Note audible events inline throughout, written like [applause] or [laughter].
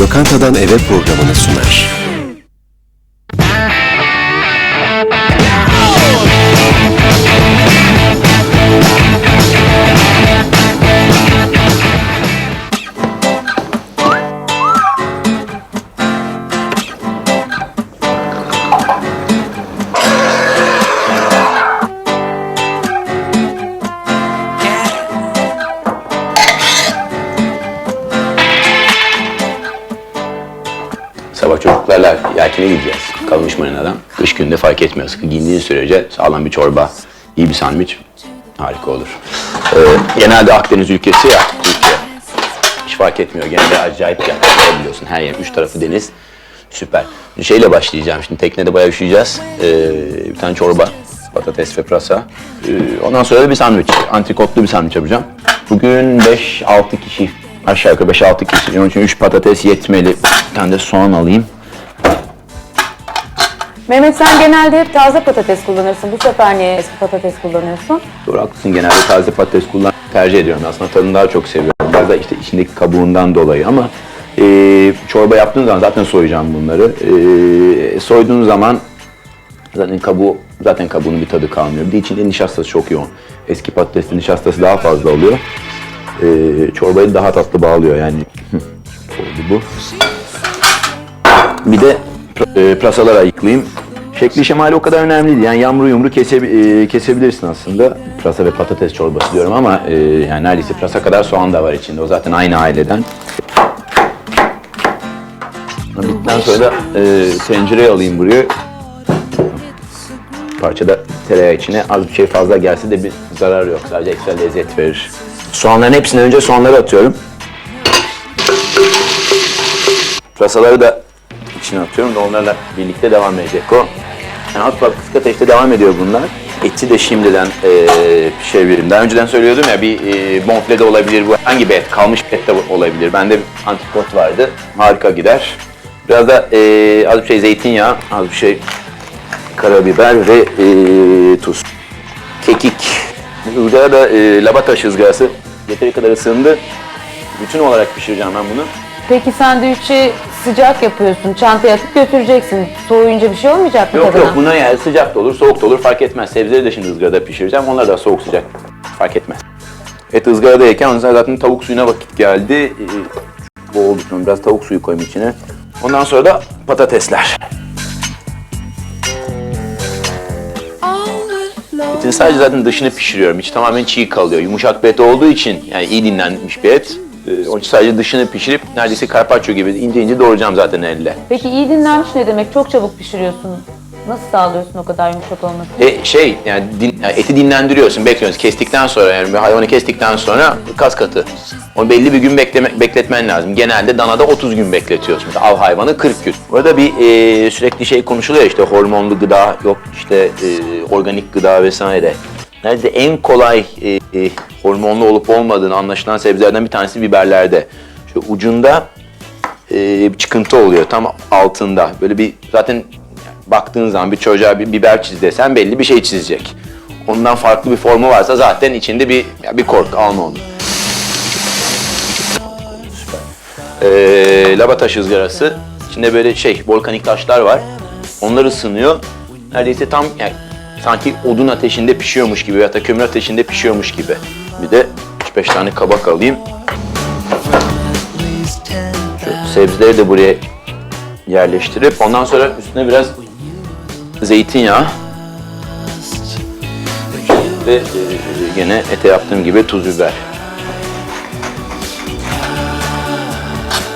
Lokantadan Eve programını sunar. Yelkene gideceğiz. Kalmış marinadan. Kış günde fark etmiyor. Sıkı giyindiğin sürece sağlam bir çorba, iyi bir sandviç harika olur. Ee, genelde Akdeniz ülkesi ya, Türkiye. Hiç fark etmiyor. Genelde acayip yerler biliyorsun. Her yer, üç tarafı deniz. Süper. Bir şeyle başlayacağım. Şimdi teknede bayağı üşüyeceğiz. Ee, bir tane çorba, patates ve pırasa. Ee, ondan sonra da bir sandviç. Antrikotlu bir sandviç yapacağım. Bugün 5-6 kişi, aşağı yukarı 5-6 kişi. Onun için 3 patates yetmeli. Bir tane de soğan alayım. Mehmet sen genelde hep taze patates kullanırsın. Bu sefer niye eski patates kullanıyorsun? Doğru haklısın. Genelde taze patates kullan tercih ediyorum. Aslında tadını daha çok seviyorum. Biraz da işte içindeki kabuğundan dolayı ama e, çorba yaptığın zaman zaten soyacağım bunları. E, soyduğun zaman zaten kabuğu zaten kabuğunun bir tadı kalmıyor. Bir de içinde nişastası çok yoğun. Eski patatesin nişastası daha fazla oluyor. E, çorbayı daha tatlı bağlıyor yani. [laughs] Oldu bu. Bir de e, pırasaları ayıklayayım. Şekli şemali o kadar önemli değil. Yani yamru yumru kese, e, kesebilirsin aslında. Pırasa ve patates çorbası diyorum ama e, yani neredeyse pırasa kadar soğan da var içinde. O zaten aynı aileden. Bittikten sonra da e, tencereye alayım buraya. Parçada tereyağı içine az bir şey fazla gelse de bir zarar yok. Sadece ekstra lezzet verir. Soğanların hepsinden önce soğanları atıyorum. Pırasaları da içine atıyorum da onlarla birlikte devam edecek o. Yani bak kısık ateşte devam ediyor bunlar. Eti de şimdiden eee pişirebilirim. Daha önceden söylüyordum ya bir eee bonfile de olabilir bu. Hangi bir et? Kalmış bir et de olabilir. Bende antrikot vardı. Harika gider. Biraz da eee az bir şey zeytinyağı, az bir şey karabiber ve eee tuz. Kekik. Burada da eee lava taşı ızgarası. Yeteri kadar ısındı. Bütün olarak pişireceğim ben bunu. Peki sandviçi sıcak yapıyorsun. Çantaya atıp götüreceksin. Soğuyunca bir şey olmayacak mı Yok tadına? yok buna yani sıcak da olur, soğuk da olur fark etmez. Sebzeleri de şimdi ızgarada pişireceğim. Onlar da soğuk sıcak fark etmez. Et ızgaradayken sonra zaten tavuk suyuna vakit geldi. Ee, boğuldu sonra biraz tavuk suyu koyayım içine. Ondan sonra da patatesler. Etin sadece zaten dışını pişiriyorum. İçi tamamen çiğ kalıyor. Yumuşak bir et olduğu için yani iyi dinlenmiş bir et. Ee, Onun için sadece dışını pişirip neredeyse carpaccio gibi ince ince doğrayacağım zaten elle. Peki iyi dinlenmiş ne demek? Çok çabuk pişiriyorsun. Nasıl sağlıyorsun o kadar yumuşak olmasını? E, şey yani, din- yani eti dinlendiriyorsun, bekliyorsun. Kestikten sonra yani bir hayvanı kestikten sonra kas katı. Onu belli bir gün bekleme, bekletmen lazım. Genelde danada 30 gün bekletiyorsun. Mesela av hayvanı 40 gün. Burada bir e, sürekli şey konuşuluyor işte hormonlu gıda, yok işte e, organik gıda vesaire. Nerede en kolay e, e, hormonlu olup olmadığını anlaşılan sebzelerden bir tanesi biberlerde. Şu ucunda e, çıkıntı oluyor tam altında. Böyle bir zaten baktığın zaman bir çocuğa bir biber çiz desen belli bir şey çizecek. Ondan farklı bir formu varsa zaten içinde bir ya bir korku alma onu. Ee, lava taşı ızgarası. İçinde böyle şey volkanik taşlar var. Onlar ısınıyor. Neredeyse tam yani sanki odun ateşinde pişiyormuş gibi ya da kömür ateşinde pişiyormuş gibi. Bir de 3-5 tane kabak alayım. Şu sebzeleri de buraya yerleştirip ondan sonra üstüne biraz zeytinyağı ve e, gene ete yaptığım gibi tuz biber.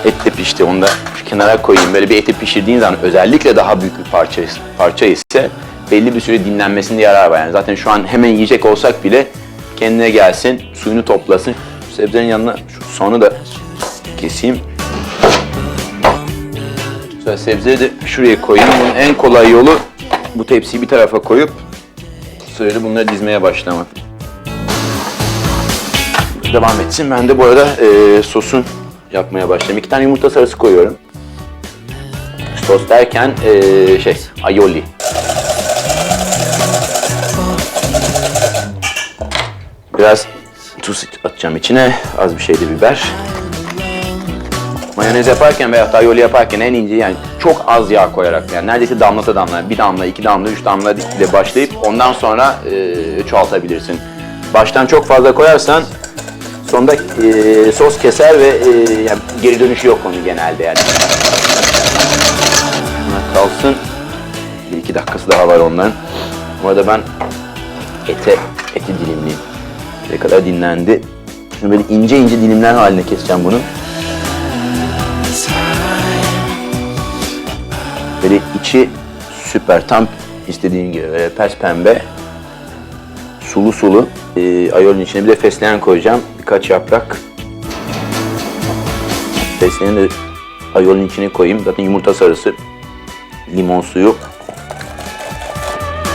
Et de pişti onu da kenara koyayım. Böyle bir eti pişirdiğin zaman özellikle daha büyük bir parça, parça ise belli bir süre dinlenmesinde yarar var. Yani zaten şu an hemen yiyecek olsak bile kendine gelsin, suyunu toplasın. Sebzenin yanına şu soğanı da keseyim. Sonra sebzeleri de şuraya koyayım. Bunun en kolay yolu bu tepsiyi bir tarafa koyup sırayla bunları dizmeye başlamak. Devam etsin. Ben de bu arada eee, sosun yapmaya başlayayım. İki tane yumurta sarısı koyuyorum. Sos derken eee, şey aioli. Biraz tuz atacağım içine. Az bir şey de biber. mayonez yaparken veya aioli yaparken en ince yani çok az yağ koyarak yani neredeyse damlata damla bir damla iki damla üç damla ile başlayıp ondan sonra e, çoğaltabilirsin. Baştan çok fazla koyarsan sonunda e, sos keser ve e, yani geri dönüşü yok onun genelde yani. Kalsın. Bir iki dakikası daha var onların. Bu arada ben ete, eti dilimleyeyim. Ne kadar dinlendi. Şimdi böyle ince ince dilimler haline keseceğim bunu. Böyle içi süper, tam istediğim gibi böyle pers pembe, sulu sulu. Ee, ayolun içine bir de fesleğen koyacağım, birkaç yaprak. Fesleğeni de ayolun içine koyayım. Zaten yumurta sarısı, limon suyu.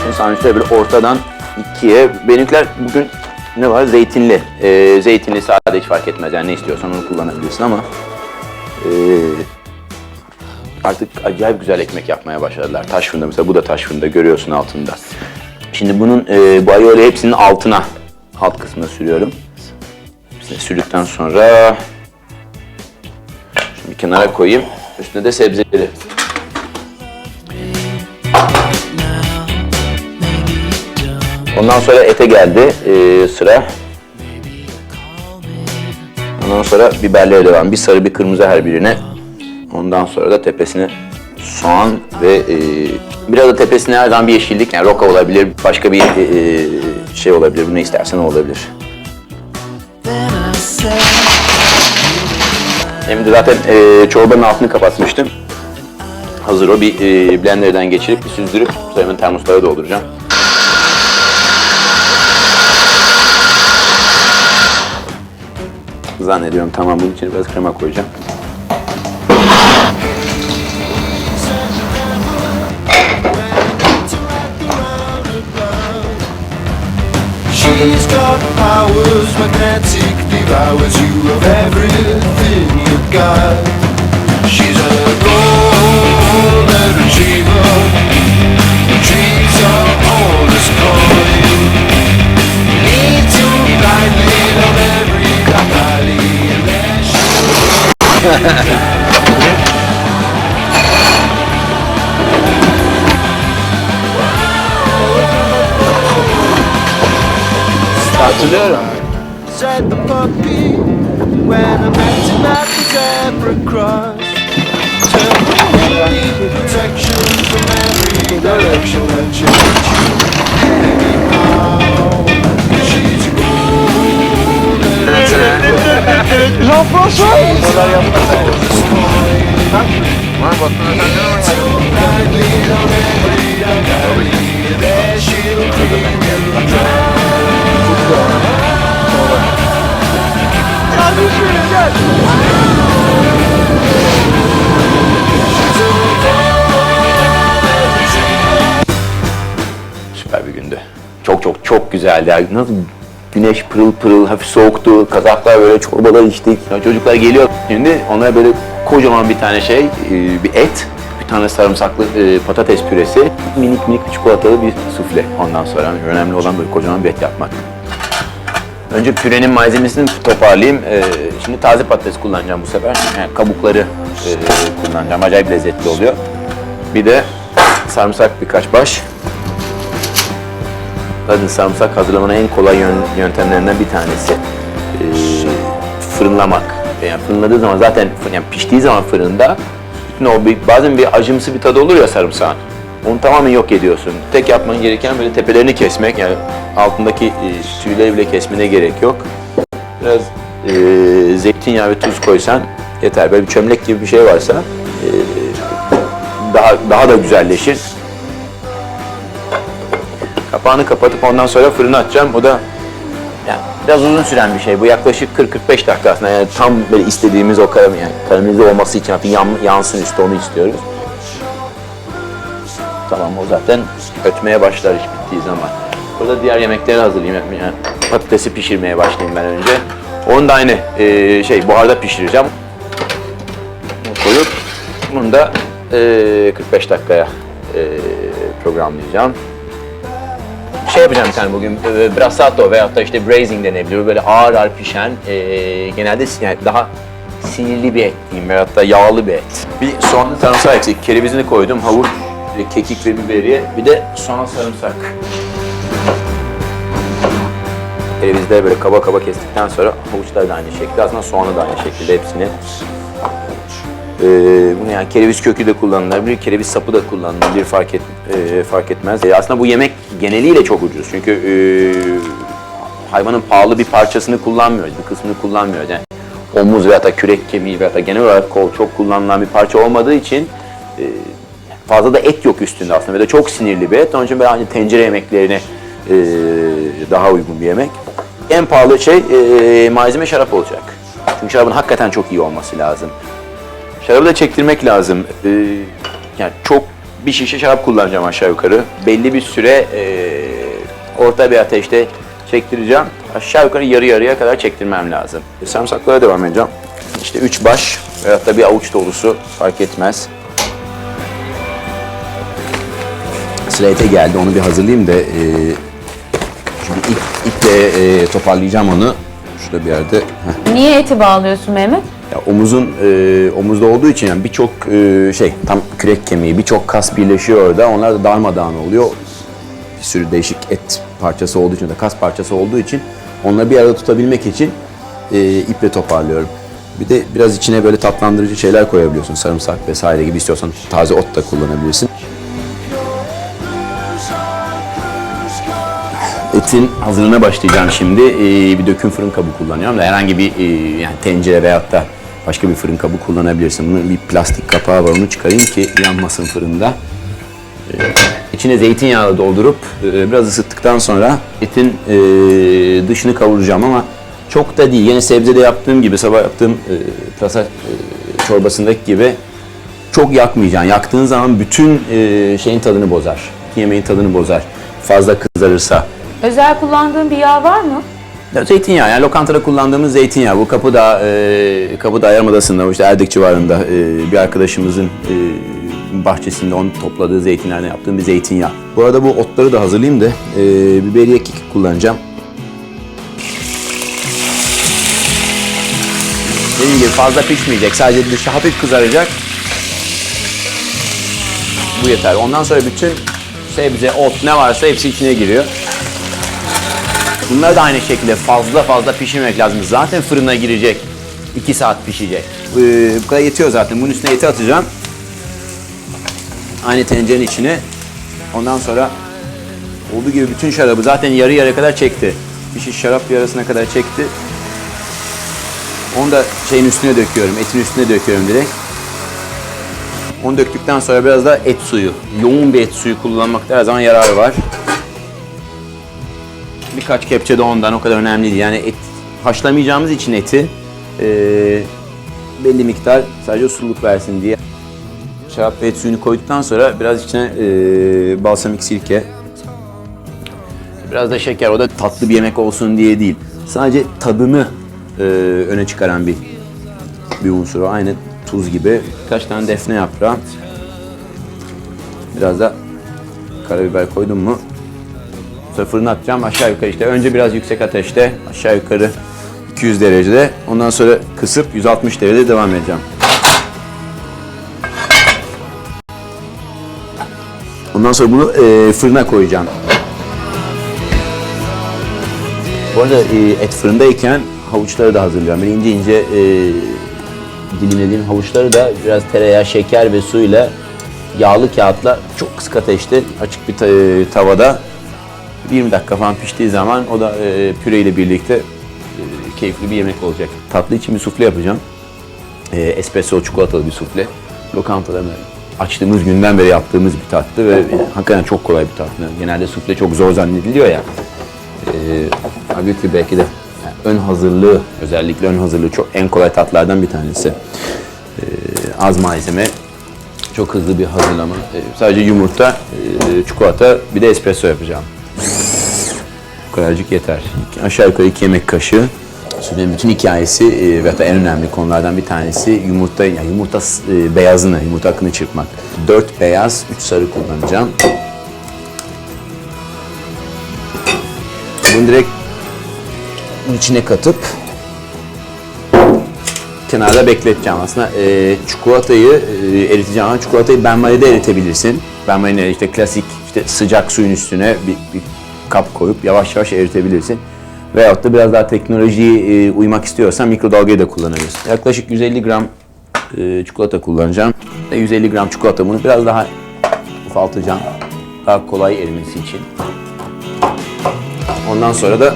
Şimdi sandviçleri böyle ortadan ikiye. Benimkiler bugün ne var? Zeytinli. Ee, zeytinli sade hiç fark etmez. Yani ne istiyorsan onu kullanabilirsin ama ee, artık acayip güzel ekmek yapmaya başladılar. Taş fırında mesela bu da taş fırında görüyorsun altında. Şimdi bunun e, bu aioli hepsinin altına alt kısmına sürüyorum. Hepsini sürdükten sonra şimdi kenara koyayım. Üstüne de sebzeleri. Ondan sonra ete geldi e, sıra. Ondan sonra biberlere devam. Bir sarı bir kırmızı her birine. Ondan sonra da tepesine soğan ve e, biraz da tepesine her zaman bir yeşillik. Yani roka olabilir, başka bir e, şey olabilir. Ne istersen olabilir. De zaten e, çorbanın altını kapatmıştım. Hazır o bir e, blenderden geçirip bir süzdürüp sonra termoslara dolduracağım. Zannediyorum tamam bunun içine biraz krema koyacağım. She's got powers, magnetic devours you of everything you've got. She's a golden retriever, retrieves your oldest coin. Need Said the puppy when I met him at the zebra cross. Protection from every direction that you. Süper bir gündü. Çok çok çok güzeldi. Nasıl güneş pırıl pırıl, hafif soğuktu. Kazaklar böyle çorbalar içtik. Ya çocuklar geliyor şimdi onlara böyle kocaman bir tane şey, e, bir et, bir tane sarımsaklı e, patates püresi, minik minik çikolatalı bir sufle. Ondan sonra önemli olan böyle kocaman bir et yapmak. Önce pürenin malzemesini toparlayayım. Ee, şimdi taze patates kullanacağım bu sefer. Yani kabukları e, kullanacağım. Acayip lezzetli oluyor. Bir de sarımsak birkaç baş. Zaten sarımsak hazırlamanın en kolay yön- yöntemlerinden bir tanesi. Ee, fırınlamak. Yani fırınladığı zaman zaten yani piştiği zaman fırında bütün o bir, bazen bir acımsı bir tadı olur ya sarımsağın. Onu tamamen yok ediyorsun. Tek yapman gereken böyle tepelerini kesmek. Yani altındaki e, tüyleri bile kesmene gerek yok. Biraz e, zeytinyağı ve tuz koysan yeter. Böyle bir çömlek gibi bir şey varsa e, daha daha da güzelleşir. Kapağını kapatıp ondan sonra fırına atacağım. O da yani biraz uzun süren bir şey. Bu yaklaşık 40-45 dakika aslında. Yani tam böyle istediğimiz o karam yani karamelize olması için hafif yan, yansın üstü onu istiyoruz. Tamam o zaten ötmeye başlar iş bittiği zaman. Burada diğer yemekleri hazırlayayım. Yani patatesi pişirmeye başlayayım ben önce. Onu da aynı e, şey buharda pişireceğim. Koyup bunu da e, 45 dakikaya e, programlayacağım şey yapacağım bir tane bugün e, brassato veyahut da işte braising denebilir. Böyle ağır ağır pişen, e, genelde yani daha sinirli bir et diyeyim veyahut da yağlı bir et. Bir soğanlı sarımsak eksik. Kerevizini koydum. Havuç, kekik ve biberiye. Bir de soğan sarımsak. Kerevizleri böyle kaba kaba kestikten sonra havuçlar da aynı şekilde. Aslında soğanı da aynı şekilde hepsini. Ee, bunu yani kereviz kökü de kullanılabilir, kereviz sapı da kullanılabilir fark et e, fark etmez. E, aslında bu yemek geneliyle çok ucuz çünkü e, hayvanın pahalı bir parçasını kullanmıyoruz, bir kısmını kullanmıyoruz. Yani omuz veya da kürek kemiği veya da genel olarak kol çok kullanılan bir parça olmadığı için e, fazla da et yok üstünde aslında ve de çok sinirli bir et. Onun için böyle hani tencere yemeklerine e, daha uygun bir yemek. En pahalı şey e, malzeme şarap olacak. Çünkü şarabın hakikaten çok iyi olması lazım. Şarabı da çektirmek lazım. Ee, yani çok bir şişe şarap kullanacağım aşağı yukarı. Belli bir süre ee, orta bir ateşte çektireceğim. Aşağı yukarı yarı yarıya kadar çektirmem lazım. Sarımsaklara devam edeceğim. İşte üç baş veyahut da bir avuç dolusu fark etmez. Ete geldi. Onu bir hazırlayayım da ee, şimdi ip, iple ee, toparlayacağım onu. Şurada bir yerde. Heh. Niye eti bağlıyorsun Mehmet? Ya omuzun e, omuzda olduğu için yani birçok e, şey tam kürek kemiği birçok kas birleşiyor orada. Onlar da darmadağın oluyor. Bir sürü değişik et parçası olduğu için de kas parçası olduğu için onları bir arada tutabilmek için e, iple toparlıyorum. Bir de biraz içine böyle tatlandırıcı şeyler koyabiliyorsun. Sarımsak vesaire gibi istiyorsan taze ot da kullanabilirsin. Etin hazırlığına başlayacağım şimdi. Ee, bir döküm fırın kabı kullanıyorum da herhangi bir e, yani tencere veyahut da başka bir fırın kabı kullanabilirsin. Bunun bir plastik kapağı var onu çıkarayım ki yanmasın fırında. Ee, içine zeytinyağlı doldurup e, biraz ısıttıktan sonra etin e, dışını kavuracağım ama çok da değil. Yine sebzede yaptığım gibi sabah yaptığım e, pırasa e, çorbasındaki gibi çok yakmayacaksın. Yaktığın zaman bütün şeyin tadını bozar. Yemeğin tadını bozar. Fazla kızarırsa. Özel kullandığın bir yağ var mı? Ya zeytinyağı yani lokantada kullandığımız zeytinyağı. Bu kapıda e, kapıda Yarımadası'nda işte Erdek civarında e, bir arkadaşımızın e, bahçesinde onun topladığı zeytinlerden yaptığım bir zeytinyağı. Bu arada bu otları da hazırlayayım da e, biberiye kekik kullanacağım. Dediğim gibi fazla pişmeyecek. Sadece dışı hafif kızaracak. Bu yeter. Ondan sonra bütün sebze, ot ne varsa hepsi içine giriyor. Bunları da aynı şekilde fazla fazla pişirmek lazım. Zaten fırına girecek. 2 saat pişecek. Ee, bu kadar yetiyor zaten. Bunun üstüne eti atacağım. Aynı tencerenin içine. Ondan sonra olduğu gibi bütün şarabı zaten yarı yarıya kadar çekti. Bir şiş şarap yarısına kadar çekti. Onu da şeyin üstüne döküyorum. Etin üstüne döküyorum direkt. Onu döktükten sonra biraz da et suyu. Yoğun bir et suyu kullanmakta her zaman yararı var. Birkaç kepçe de ondan o kadar önemli değil. Yani et haşlamayacağımız için eti e, belli miktar sadece sululuk versin diye. Şarap ve et suyunu koyduktan sonra biraz içine e, balsamik sirke, biraz da şeker. O da tatlı bir yemek olsun diye değil. Sadece tadını e, öne çıkaran bir bir unsur. Aynı tuz gibi. Birkaç tane defne yaprağı. Biraz da karabiber koydum mu Sonra fırına atacağım aşağı yukarı işte. Önce biraz yüksek ateşte aşağı yukarı 200 derecede. Ondan sonra kısıp 160 derecede devam edeceğim. Ondan sonra bunu e, fırına koyacağım. Bu arada e, et fırındayken havuçları da hazırlıyorum. Ben ince ince e, dilimlediğim havuçları da biraz tereyağı, şeker ve suyla yağlı kağıtla çok kısık ateşte açık bir e, tavada 20 dakika falan piştiği zaman o da e, püreyle birlikte e, keyifli bir yemek olacak. Tatlı için bir sufle yapacağım. E, espresso çikolatalı bir sufle. Lokantada açtığımız günden beri yaptığımız bir tatlı ve hakikaten çok kolay bir tatlı. Genelde sufle çok zor zannediliyor ya. E, halbuki belki de yani ön hazırlığı özellikle ön hazırlığı çok en kolay tatlardan bir tanesi. E, az malzeme, çok hızlı bir hazırlama. E, sadece yumurta, e, çikolata, bir de espresso yapacağım. Kadarcık yeter. Aşağı yukarı iki yemek kaşığı. Suflenin bütün hikayesi e, ve hatta en önemli konulardan bir tanesi yumurta, yani yumurta e, beyazını, yumurta akını çırpmak. Dört beyaz, üç sarı kullanacağım. Bunu direkt içine katıp kenarda bekleteceğim. Aslında e, çikolatayı e, eriteceğim ama çikolatayı benmayede eritebilirsin. Benmayede işte klasik işte sıcak suyun üstüne bir, bir kap koyup yavaş yavaş eritebilirsin. Veyahut da biraz daha teknolojiye e, uymak istiyorsan mikrodalgayı da kullanabilirsin. Yaklaşık 150 gram e, çikolata kullanacağım. Ve 150 gram çikolata bunu biraz daha ufaltacağım. Daha kolay erimesi için. Ondan sonra da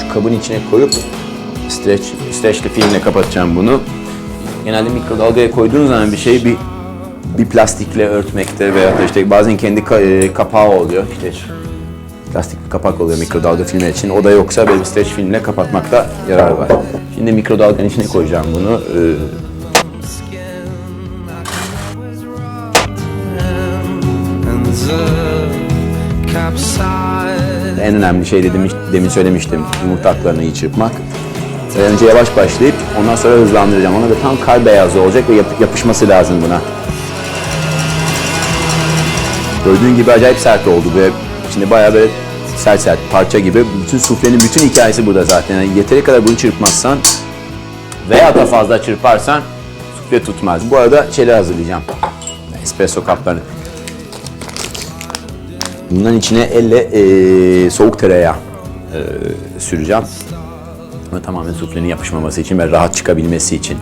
şu kabın içine koyup streç, streçli filmle kapatacağım bunu. Genelde mikrodalgaya koyduğun zaman bir şey bir bir plastikle örtmekte veya işte bazen kendi e, kapağı oluyor. İşte plastik bir kapak oluyor mikrodalga filmi için. O da yoksa bir streç filmle kapatmakta yarar var. Şimdi mikrodalganın içine koyacağım bunu. Ee. En önemli şey dedim, demin söylemiştim yumurta aklarını iyi çırpmak. Ve Önce yavaş başlayıp ondan sonra hızlandıracağım. Ona da tam kar beyazı olacak ve yap- yapışması lazım buna. Gördüğün gibi acayip sert oldu ve içinde bayağı böyle sert sert parça gibi. Bütün suflenin bütün hikayesi burada zaten. Yani yeteri kadar bunu çırpmazsan veya da fazla çırparsan sufle tutmaz. Bu arada şeyler hazırlayacağım. Espresso kaplarını. Bunların içine elle eee, soğuk tereyağı eee, süreceğim. Ama tamamen suflenin yapışmaması için ve rahat çıkabilmesi için.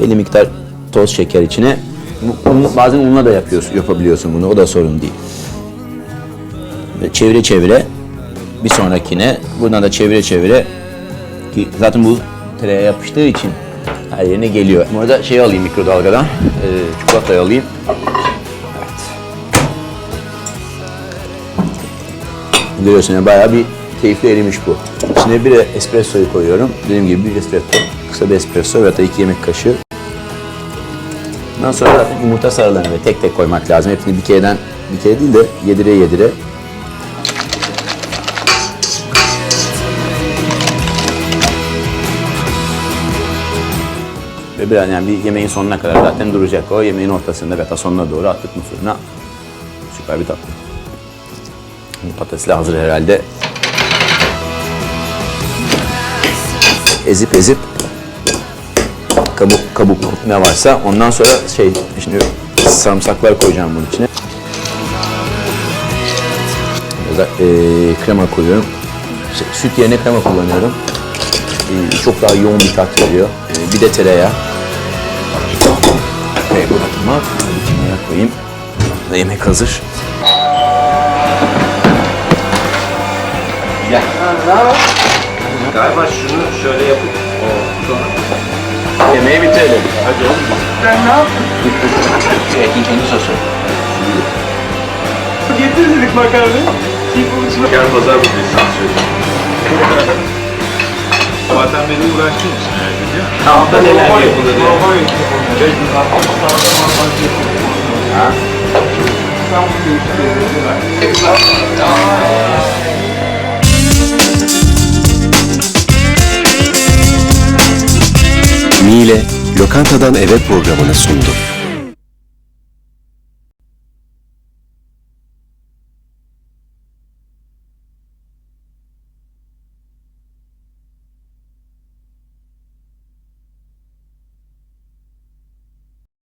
Belli miktar toz şeker içine. Bazen unla da yapıyorsun, yapabiliyorsun bunu. O da sorun değil. Çevire çevire bir sonrakine buradan da çevire çevire ki zaten bu tereyağı yapıştığı için her yerine geliyor. Bu arada şey alayım mikrodalgadan. eee çikolatayı alayım. Görüyorsun yani bayağı bir keyifli erimiş bu. İçine bir espressoyu koyuyorum. Dediğim gibi bir espresso, kısa bir espresso ve hatta iki yemek kaşığı. Ondan sonra zaten yumurta sarılarını ve tek tek koymak lazım. Hepsini bir kereden, bir kere değil de yedire yedire. Ve biraz yani bir yemeğin sonuna kadar zaten duracak o. Yemeğin ortasında ve hatta sonuna doğru attık mı fırına. Süper bir tatlı. Patatesler hazır herhalde. Ezip ezip kabuk kabuk ne varsa ondan sonra şey şimdi sarımsaklar koyacağım bunun içine. Biraz eee, krema koyuyorum. Süt yerine krema kullanıyorum. Eee, çok daha yoğun bir tat veriyor. Eee, bir de tereyağı. Ve bırakma. İçine koyayım. Ve yemek hazır. Galiba şunu şöyle yapıp o sonra Yemeği bitirelim. hadi oğlum. Etin kendi sosu. Getirdik makarnayı. Gel pazar bu lisans [laughs] Zaten beni uğraştırmışsın herhalde değil mi? Tamam da neler yapılır Mi ile Lokantadan Eve programını sundu.